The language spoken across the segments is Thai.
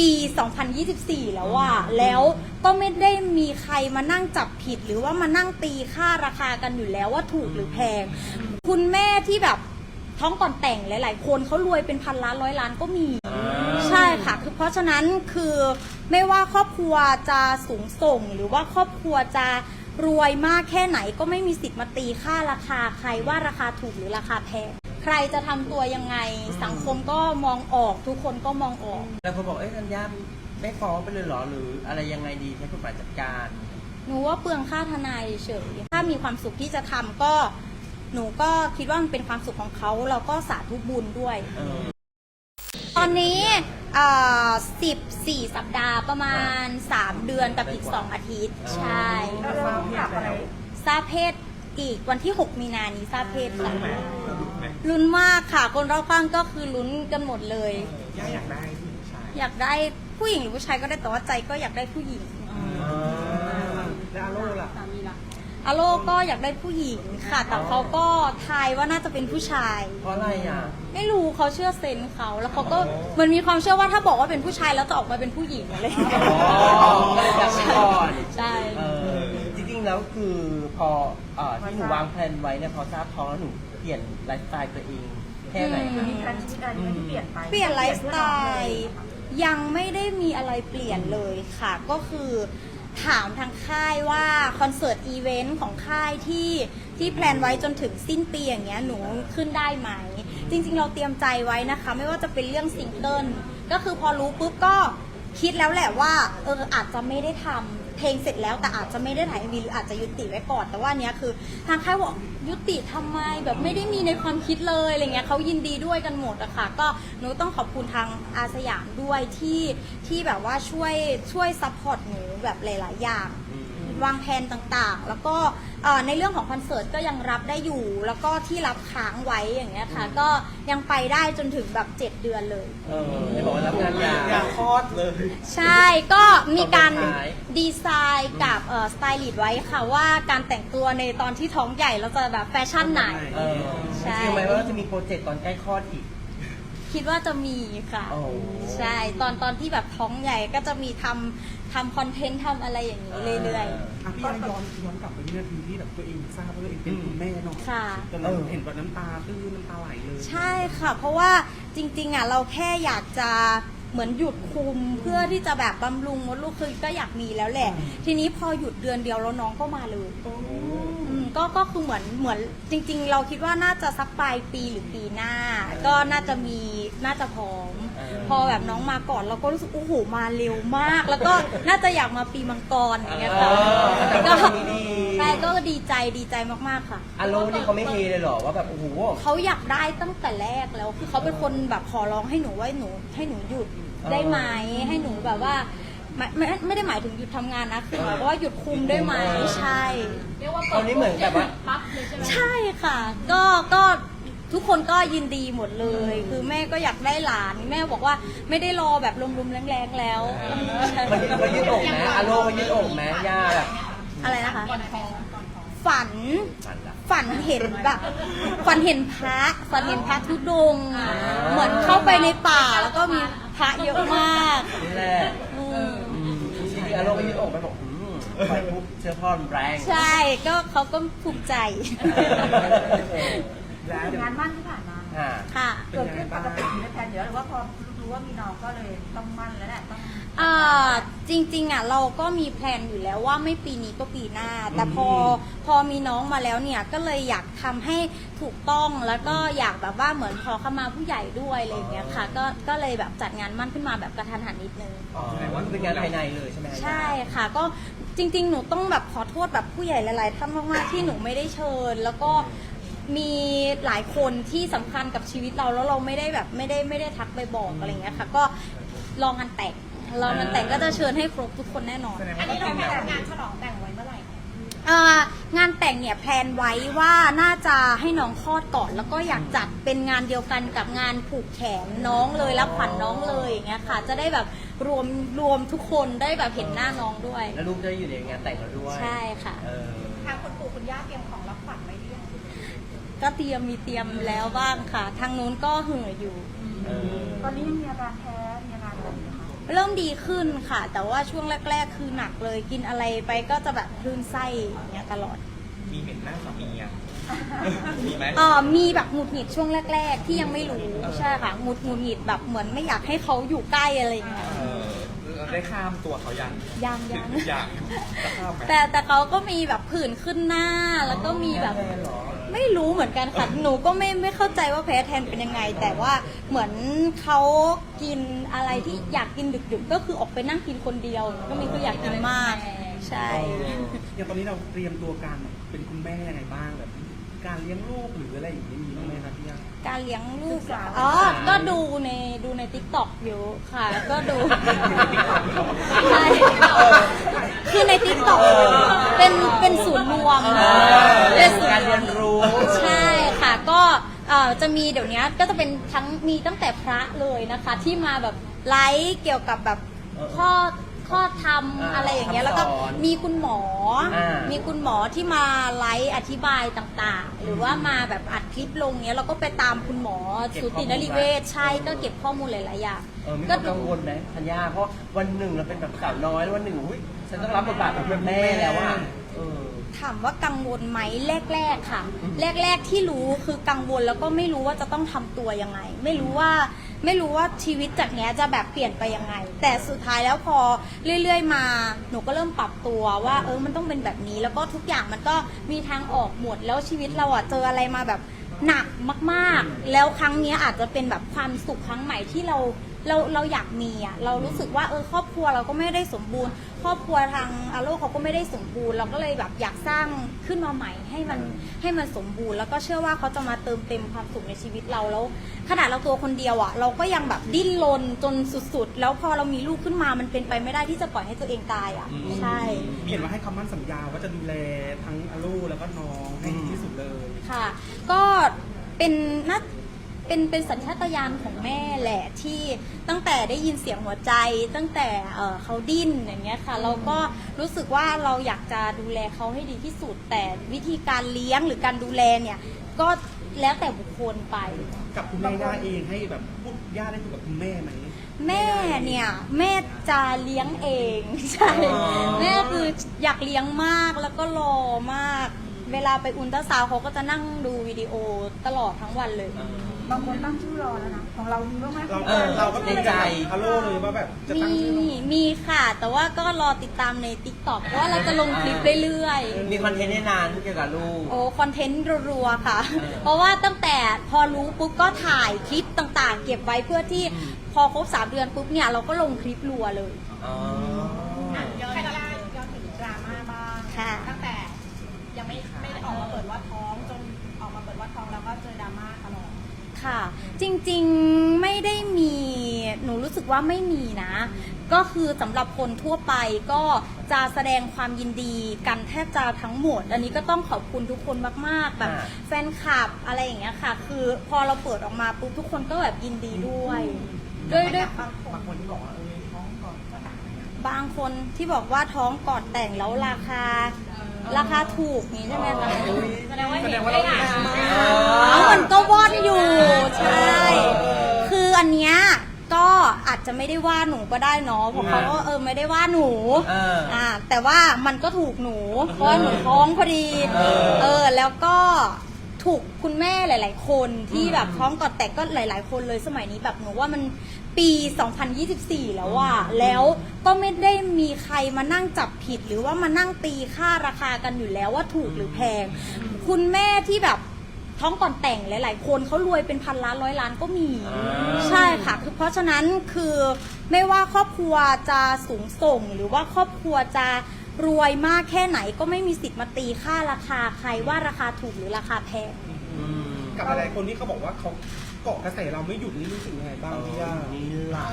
ปี 2024 แล้วอะแล้วก็ไม่ได้มีใครมานั่งจับผิด หรือว่ามานั่งตีค่าราคากันอยู่แล้วว่าถูกหรือแพง คุณแม่ที่แบบท้องก่อนแต่งหลาย ๆ คนเขารวยเป็นพันล้านร้อยล้านก็มี ใช่ค่ะ คือเพราะฉะนั้นคือไม่ว่าครอบครัวจะสูงส่ง หรือว่าครอบครัวจะรวยมากแค่ไหนก็ไม่มีสิทธิ์มาตีค่าราคาใครว่าราคาถูกหรือราคาแพง ใครจะทำตัวยังไง สังคมก็มองออกทุกคนก็มองออก แล้วคนบอกเอ้ยธัญญาไม่ฟ้องไปเลยเหรอหรืออะไรยังไงดีใช้กฎหมายจัดการ หนูว่าเปลืองค่าทนายเฉยถ้ามีความสุขที่จะทำก็ หนูก็คิดว่ามันเป็นความสุขของเขาเราก็สาธุบุญด้วย เออ ตอนนี้สิบสี่สัปดาห์ประมาณ 3 เดือนกับอีก 2 อาทิตย์ใช่แล้วเรากลับอะไรทราบเพศอีกวันที่ 6 มีนานี้ทราบเพศค่ะ ลุ้นมากค่ะ คนรอบข้างก็คือลุ้นกันหมดเลย ย่าอยากได้ผู้หญิงชายอยากได้ผู้หญิงหรือผู้ชายก็ได้แต่ว่าใจก็อยากได้ผู้หญิงแล้วอาโลล่ะอโลก็อยากได้ผู้หญิงค่ะ แต่เขาก็ทายว่าน่าจะเป็นผู้ชาย เพราะอะไรอะ ไม่รู้เขาเชื่อเซนส์เขาแล้วเขาก็มันมีความเชื่อว่าถ้าบอกว่าเป็นผู้ชายแล้วจะออกมาเป็นผู้หญิงอะไรอย่างเงี้ยอ๋ออยากไปก่อน ใช่ เออจริงๆแล้วคือพอเอ่อที่หนูวางแผนไว้เนี่ยพอทราบท้องแล้วหนู เปลี่ยนไลฟ์สไตล์ตัวเองแค่ไหนอืมมีการชีวิตอะไรที่เปลี่ยนไปเปลี่ยนไลฟ์สไตล์ยังไม่ได้มีอะไรเปลี่ยนเลยค่ะ ก็คือถามทางค่ายว่าคอนเสิร์ตอีเวนต์ของค่ายที่ที่แพลนไว้จนถึงสิ้นปีอย่างเงี้ยหนูขึ้นได้ไหม จริง ๆ เราเตรียมใจไว้นะคะ ไม่ว่าจะเป็นเรื่องซิงเกิลก็คือพอรู้ปุ๊บก็คิดแล้วแหละว่าเอออาจจะไม่ได้ทำ เพลงเสร็จแล้วแต่อาจจะไม่ได้ถ่ายมีหรืออาจจะยุติไว้ก่อน แต่ว่านเนี้ยคือทางค่ายบอกยุติทำไมแบบไม่ได้มีในความคิดเลยอะไรเงี้ยเขายินดีด้วยกันหมดอะค่ะ ก็หนูต้องขอบคุณทางอาสยามด้วยที่ที่แบบว่าช่วยช่วยซัพพอร์ตหนูแบบหลาย ๆ อย่าง วางแผนต่างๆ แล้วก็เอ่อในเรื่องของคอนเสิร์ตก็ยังรับได้อยู่ แล้วก็ที่รับค้างไว้อย่างเงี้ยค่ะ ก็ยังไปได้จนถึงแบบ 7 เดือนเลย เออไม่บอกว่ารับงานยาอยากคลอดเลย ใช่ก็มีการตอนสุดท้ายดีไซน์กับสไตลิสต์ไว้ค่ะว่าการแต่งตัวในตอนที่ท้องใหญ่เราจะแบบแฟชั่นไหนเออใช่จริงไหมว่าจะมีโปรเจกต์ตอนใกล้คลอดอีกคิดว่าจะมีค่ะโอ้ใช่ ตอนตอนที่แบบท้องใหญ่ก็จะมีทำ ทำคอนเทนต์ทำอะไรอย่างนี้เรื่อยอะพี่ย้อนย้อนกลับไปวินาทีที่แบบตัวเองทราบว่าตัวเองเป็นคุณแม่เนาะๆ ค่ะ ตอนนั้นเห็นแบบน้ำตาตื้นน้ำตาไหลเลย ใช่ค่ะ เพราะว่าจริงๆอะเราแค่อยากจะเหมือนหยุดคุมเพื่อที่จะแบบบำรุงมดลูกคือก็อยากมีแล้วแหละ ทีนี้พอหยุดเดือนเดียวแล้วน้องก็มาเลยอืมก็ก็คือเหมือนเหมือนจริง ๆ เราคิดว่าน่าจะสักปลายปีหรือปีหน้า ก็น่าจะมีน่าจะพร้อมเออ พอแบบน้องมาก่อนเราก็รู้สึกโอ้โหมาเร็วมาก แล้วก็น่าจะอยากมาปีมังกรอย่างเงี้ยค่ะเออแต่ก็ตอนนี้ดี ใช่ก็ดีใจดีใจมากๆค่ะ อารมณ์นี่เขาไม่เฮเลยเหรอว่าแบบโอ้โห เขาอยากได้ตั้งแต่แรกแล้วคือเขาเป็นคนแบบขอร้องให้หนูว่าหนู ให้หนูหยุดอ๋อได้ไหมให้หนูแบบว่าไม่ไม่ไม่ได้หมายถึงหยุดทำงานนะคือหมายความว่าหยุดคุมได้ไหมเออใช่ตอนนี้เหมือนแบบว่าใช่ค่ะ ก็ ก็ ทุกคนก็ยินดีหมดเลย คือแม่ก็อยากได้หลาน แม่บอกว่าไม่ได้รอแบบลมๆแรงๆแล้วใช่มันยืดมันยืดอกไหมอารมณ์มันยืดอกไหมย่าแบบอะไรนะคะ ฝัน ฝันละฝันเห็นแบบ ฝันเห็นพระ ฝันเห็นพระธุดงค์เหมือนเข้าไปในป่าแล้วก็มีพระเยอะมากนี่แหละอืมอืมจริงๆอารมณ์มันยืดอกไปบอกอืมปล่อยปุ๊บเชื้อพ่อมันแรง ใช่ ก็เขาก็ภูมิใจ แล้วงานมั่นที่ผ่านมาอ่าค่ะ เกิดขึ้นปกติในแพลนอยู่แล้วหรือว่าพอรู้ว่ามีน้องก็เลยต้องมั่นแล้วแหละต้องอ่าจริงๆอะเราก็มีแพลนอยู่แล้วว่าไม่ปีนี้ก็ปีหน้า แต่พอพอมีน้องมาแล้วเนี่ยก็เลยอยากทำให้ถูกต้องแล้วก็อยากแบบว่าเหมือนขอขมาผู้ใหญ่ด้วยอะไรอย่างเงี้ยค่ะก็ก็เลยแบบจัดงานมั่นขึ้นมาแบบกระทันหันนิดนึง อ๋อเป็นงานภายในเลยใช่ไหมฮะใช่ค่ะก็จริงๆ หนูต้องแบบขอโทษแบบผู้ใหญ่หลาย ๆ ท่านมากๆที่หนูไม่ได้เชิญ แล้วก็ มีหลายคนที่สำคัญกับชีวิตเราแล้วเราไม่ได้แบบไม่ได้ไม่ได้ทักไปบอกอะไรอย่างเงี้ยค่ะ ก็ลองงานแต่งลองงานแต่งก็จะเชิญให้ครบทุกคนแน่นอนอันนี้เราแต่งงานฉลองแต่งไว้เมื่อไหร่อ่างานแต่งเนี่ยแพลนไว้ว่าน่าจะให้น้องคลอดก่อน แล้วก็อยากจัดเป็นงานเดียวกันกับงานผูกแขนน้องเลยรับขวัญน้องเลยอย่างเงี้ยค่ะ จะได้แบบรวมรวมทุกคนได้แบบเห็นหน้าน้องด้วย แล้วลูกจะอยู่ในงานแต่งเราด้วยใช่ค่ะ เออ ทางคุณปู่คุณย่าเตรียมของรับขวัญไว้หรือยัง ก็เตรียมมีเตรียมแล้วบ้างค่ะ ทางนู้นก็เห่ออยู่ เออตอนนี้ยังมีอาการแพ้มีอาการอะไรอยู่ไหมคะเริ่มดีขึ้นค่ะ แต่ว่าช่วงแรก ๆ คือหนักเลยกินอะไรไปก็จะแบบคลื่นไส้อย่างเงี้ยตลอดมีเห็นหน้าสามียังมีไหมเออมีแบบหงุดหงิดช่วงแรก ๆ ที่ยังไม่รู้ใช่ค่ะหงุดหงุดหงิดแบบเหมือนไม่อยากให้เขาอยู่ใกล้อะไรอย่างเงี้ย เออเราได้ข้ามตัวเขายังยังยัง ยังจะข้ามไหมแต่แต่เขาก็มีแบบผื่นขึ้นหน้าแล้วก็มีแบบ แพ้เหรอ ไม่รู้เหมือนกันค่ะ หนูก็ไม่ไม่เข้าใจว่าแพ้แทนเป็นยังไง แต่ว่าเหมือนเขากินอะไรที่อยากกินดึกๆ ก็คือออกไปนั่งกินคนเดียว ก็มีคืออยากกินมาก ใช่ อย่างตอนนี้เราเตรียมตัวการเป็นคุณแม่ยังไงบ้างแบบ การเลี้ยงลูกหรืออะไรอย่างนี้มีบ้างไหมครับพี่ย่าการเลี้ยงลูกเหรออ๋อ ก็ดูในดูในทิกตอกอยู่ค่ะ ก็ดู ใช่ คือในทิกตอกเป็นเป็นศูนย์รวมเออเป็นศูนการย์รเรีวยมนรู้ ใช่ค่ะก็เอ่อจะมีเดี๋ยวนี้ก็จะเป็นทั้งมีตั้งแต่พระเลยนะคะ ที่มาแบบไลฟ์เกี่ยวกับแบบเออข้อข้อธรรมอ่าอะไรอย่างเงี้ยแล้วก็คำสอนมีคุณหมออ่ามี มีคุณหมอที่มาไลฟ์อธิบายต่างๆ หรือว่ามาแบบอัดคลิปลงเงี้ยเราก็ไปตามคุณหมอเก็บสูตินรีเวชใช่ก็เก็บข้อมูลหลายๆอย่างเออมีความกังวลไหมธัญญาเพราะวันหนึ่งเราเป็นแบบสาวน้อยแล้ววันหนึ่งอุ้ยฉันต้องรับบทบาทแบบแม่แล้วอะเออ ถามว่ากังวลไหมแรกๆค่ะอืมแรก ๆที่รู้คือกังวลแล้วก็ไม่รู้ว่าจะต้องทำตัวยังไง ไม่รู้ว่าไม่รู้ว่าชีวิตจากเนี้ยจะแบบเปลี่ยนไปยังไง แต่สุดท้ายแล้วพอเรื่อย ๆ มาหนูก็เริ่มปรับตัวว่า เออมันต้องเป็นแบบนี้ แล้วก็ทุกอย่างมันก็มีทางออกหมด แล้วชีวิตเราอะเจออะไรมาแบบหนักมาก ๆ แล้วครั้งเนี้ยอาจจะเป็นแบบความสุขครั้งใหม่ที่เรา เราเราอยากมีอะเรารู้สึกว่าเออครอบครัวเราก็ไม่ได้สมบูรณ์ ครอบครัวทางอาโลเขาก็ไม่ได้สมบูรณ์ เราก็เลยแบบอยากสร้างขึ้นมาใหม่ให้มันให้มันสมบูรณ์ แล้วก็เชื่อว่าเขาจะมาเติมเต็มความสุขในชีวิตเราแล้ว ขนาดเราตัวคนเดียวอะเราก็ยังแบบดิ้นรนจนสุดๆ แล้วพอเรามีลูกขึ้นมามันเป็นไปไม่ได้ที่จะปล่อยให้ตัวเองตายอะใช่เห็นว่าให้คำมั่นสัญญาว่าจะดูแลทั้งอาลูแล้วก็น้องให้ดีที่สุดเลยค่ะ ก็เป็นน่า เป็นเป็นสัญชาตญาณของแม่แหละที่ตั้งแต่ได้ยินเสียงหัวใจ ตั้งแต่เอ่อเขาดิ้นอย่างเงี้ยค่ะ เราก็รู้สึกว่าเราอยากจะดูแลเขาให้ดีที่สุด แต่วิธีการเลี้ยงหรือการดูแลเนี่ยก็แล้วแต่บุคคลไป กับคุณแม่ย่าเองให้แบบพูดย่าได้คุยกับคุณแม่ไหม แม่เนี่ยแม่จะเลี้ยงเอง ใช่ อ๋อ แม่คืออยากเลี้ยงมากแล้วก็รอมาก เวลาไปอุลตราซาวด์เขาก็จะนั่งดูวิดีโอตลอดทั้งวันเลย บางคนตั้งชื่อรอแล้วนะ ของเรามีบ้างไหมเราเออเราก็ในใจอาลูเลยว่าแบบจะตั้งมีชื่อน้องมีค่ะ แต่ว่าก็รอติดตามใน t ิ k t o k เพราะว่าเราจะลงคลิปเรื่อยๆ มีคอนเทนต์ในนานเกี่ยวกับลูก โอ้คอนเทนต์รัวๆค่ะเออเพราะว่าตั้งแต่พอรู้ปุ๊บก็ถ่ายคลิปต่างๆ เก็บไว้เพื่อที่อืมพอครบสามเดือนปุ๊บเนี่ยเราก็ลงคลิปรัวเลย อ๋อ ย้อนได้ย้อนถึงดราม่าบ้าง ค่ะ ตั้งแต่ ยังไม่ไม่ได้ออกมาเปิดว่าท้องจนออกมาเปิดว่าท้องแล้วก็เจอดราม่าตลอด ค่ะ จริงๆไม่ได้มีหนูรู้สึกว่าไม่มีนะ ก็คือสำหรับคนทั่วไปก็จะแสดงความยินดีกันแทบจะทั้งหมด อันนี้ก็ต้องขอบคุณทุกคนมากๆ แบบอ่า แฟนคลับอะไรอย่างเงี้ยค่ะ คือพอเราเปิดออกมาปุ๊บทุกคนก็แบบยินดีด้วยด้วยด้วย บางคนที่บอกว่าเออท้องก่อนจะบางคนที่บอกว่าท้องก่อนแต่งแล้วราคา ราคาถูกนี้ใช่ไหมคะแสดงว่าแสเห็ดนงว่าได้เราอ่านมากเอามันก็ว่อนอยู่ใช่ คืออันเนี้ยก็อาจจะไม่ได้ว่าหนูก็ได้เนาะเพราะเขาก็เออไม่ได้ว่าหนูเอออ่อ่าแต่ว่ามันก็ถูกหนูเพราะว่าหนูท้องพอดีเออ เออแล้วก็ถูกคุณแม่หลาย ๆ คนที่อืมแบบท้องก่อนแต่งก็หลาย ๆ คนเลยสมัยนี้แบบหนูว่ามัน ปี 2024 แล้วอะแล้วก็ไม่ได้มีใครมานั่งจับผิด หรือว่ามานั่งตีค่าราคากันอยู่แล้วว่าถูกหรือแพง คุณแม่ที่แบบท้องก่อนแต่งหลาย ๆ คนเขารวยเป็นพันล้านร้อยล้านก็มีอ่าใช่ค่ะ คือเพราะฉะนั้นคือไม่ว่าครอบครัวจะสูงส่ง หรือว่าครอบครัวจะรวยมากแค่ไหนก็ไม่มีสิทธิ์มาตีค่าราคาใครว่าราคาถูกหรือราคาแพงอืมกับหลายๆคนที่เขาบอกว่าเขา เกาะกระแสเราไม่หยุดนี่รู้สึกยังไงบ้างพี่ย่านี่ล่ะ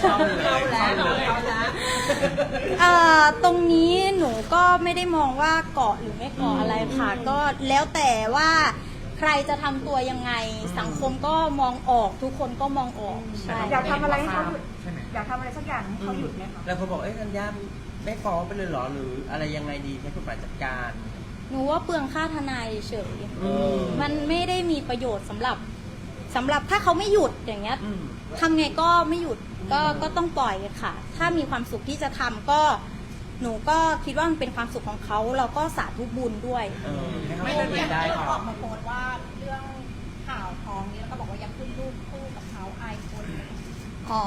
เข้าแล้วเข้าแล้วเอ่อตรงนี้หนูก็ไม่ได้มองว่าเกาะหรือไม่เกาะอะไรค่ะ ก็แล้วแต่ว่าใครจะทำตัวยังไง สังคมก็มองออกทุกคนก็มองออกใช่อยากทำอะไรให้เขาหยุดใช่ไหมอยากทำอะไรสักอย่างให้เขาหยุดไหมคะแล้วเขาบอกเอ้ยธัญญาไม่ฟ้องไปเลยเหรอหรืออะไรยังไงดีใช้กฎหมายจัดการ หนูว่าเปลืองค่าทนายเฉยอืม มันไม่ได้มีประโยชน์สำหรับ สำหรับถ้าเขาไม่หยุดอย่างเงี้ย อืม ทำไงก็ไม่หยุดก็ก็ต้องปล่อยค่ะ ถ้ามีความสุขที่จะทำก็หนูก็คิดว่ามันเป็นความสุขของเขาเราก็สาธุบุญด้วย เออให้เขาไม่โอได้เคอย่างได้ที่ค่ะออกมาโพสต์ว่าเรื่องข่าวท้องนี้แล้วก็บอกว่ายังขึ้นรูปคู่กับเขาอายคนอ๋อ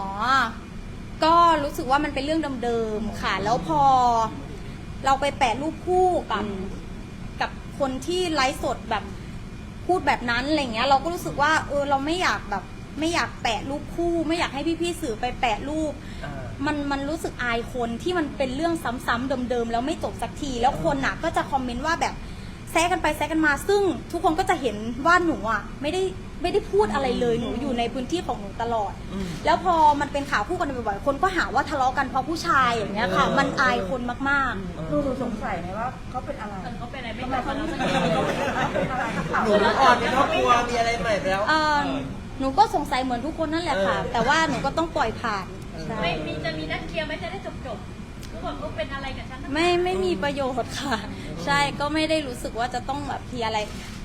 ก็รู้สึกว่ามันเป็นเรื่องเดิมๆค่ะ แล้วพอเราไปแปะรูปคู่กับ กับคนที่ไลฟ์สดแบบ พูดแบบนั้นอะไรเงี้ยเราก็รู้สึกว่าเออเราไม่อยากแบบไม่อยากแปะรูปคู่ ไม่อยากให้พี่ๆสื่อไปแปะรูป อ่า มันมันรู้สึกอายคนที่มันเป็นเรื่องซ้ำๆเดิมๆแล้วไม่จบสักทีแล้วคนน่ะก็จะคอมเมนต์ว่าแบบแซะกันไปแซะกันมาซึ่งทุกคนก็จะเห็นว่าหนูอะไม่ได้ ไม่ได้พูดอะไรเลยหนูอยู่ในพื้นที่ของหนูตลอด อืม แล้วพอมันเป็นข่าวคู่กันบ่อยๆคนก็หาว่าทะเลาะกันเพราะผู้ชายอย่างเงี้ยค่ะ มันอายคนมากหนูหนูสงสัยไหมว่าเขาเป็นอะไรเขาเป็นอะไรไม่ทำไมรู้เขาไม่เป็นอะไรเขาเป็นอะไรข่าวหนูอ่อนในครอบครัวมีอะไรใหม่ไปแล้วๆเออหนูก็สงสัยเหมือนทุกคนนั่นแหละค่ะ เออ แต่ว่าหนูก็ต้องปล่อยผ่านใช่ไม่มีจะมีนัดเคลียร์ไหมจะได้จบจบๆรู้ว่าเขาเป็นอะไรกับฉันไม่ไม่มีประโยชน์ค่ะ ใช่ก็ไม่ได้รู้สึกว่าจะต้องแบบทีอะไร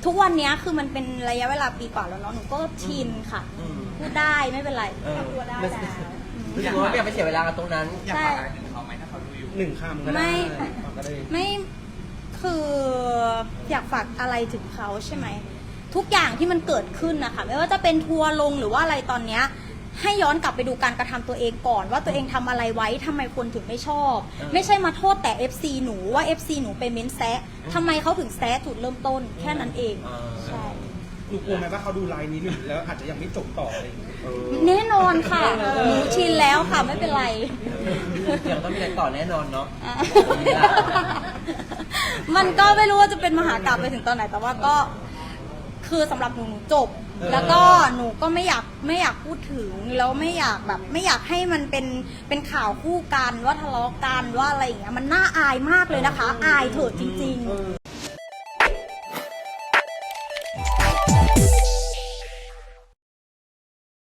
ทุกวันเนี้ยคือมันเป็นระยะเวลาปีกว่าแล้วเนาะหนูก็ชินค่ะอืม พูดได้ไม่เป็นไรเออตัวได้ไม่แล้วรู้สึกว่าไม่อยากไปเสียเวลากับตรงนั้นอยากฝากอะไรถึงเขาไหมถ้าเขาดูอยู่หนึ่งคำก็ไม่ได้ก็ได้ ไม่คืออยากฝากอะไรถึงเขาใช่ไหม ทุกอย่างที่มันเกิดขึ้นนะคะ ไม่ว่าจะเป็นทัวร์ลงหรือว่าอะไรตอนเนี้ย ให้ย้อนกลับไปดูการกระทำตัวเองก่อน ว่าตัวเองทำอะไรไว้ทำไมคนถึงไม่ชอบเออไม่ใช่มาโทษแต่ FC หนูว่า FC หนูไปเม้นแซะทำไมเขาถึงแซะจุดเริ่มต้นแค่นั้นเองเออใช่หนูกลัวไหมว่าเขาดูไลน์นี้หนึ่งแล้วอาจจะยังไม่จบต่ออะไรอย่างเงี้ยเออแน่นอนค่ะหนูชินแล้วค่ะไม่เป็นไรเดี๋ยวต้องมีอะไรต่อแน่นอนเนาะ อะมันก็ไม่รู้ว่าจะเป็นมหากราบไปถึงตอนไหนแต่ว่าก็ คือสำหรับหนูหนูจบเออแล้วก็หนูก็ไม่อยากไม่อยากพูดถึงแล้วไม่อยากแบบไม่อยากให้มันเป็นเป็นข่าวคู่กันว่าทะเลาะกันว่าอะไรอย่างเงี้ยมันน่าอายมากเลยนะคะ อายเถอะจริงเออ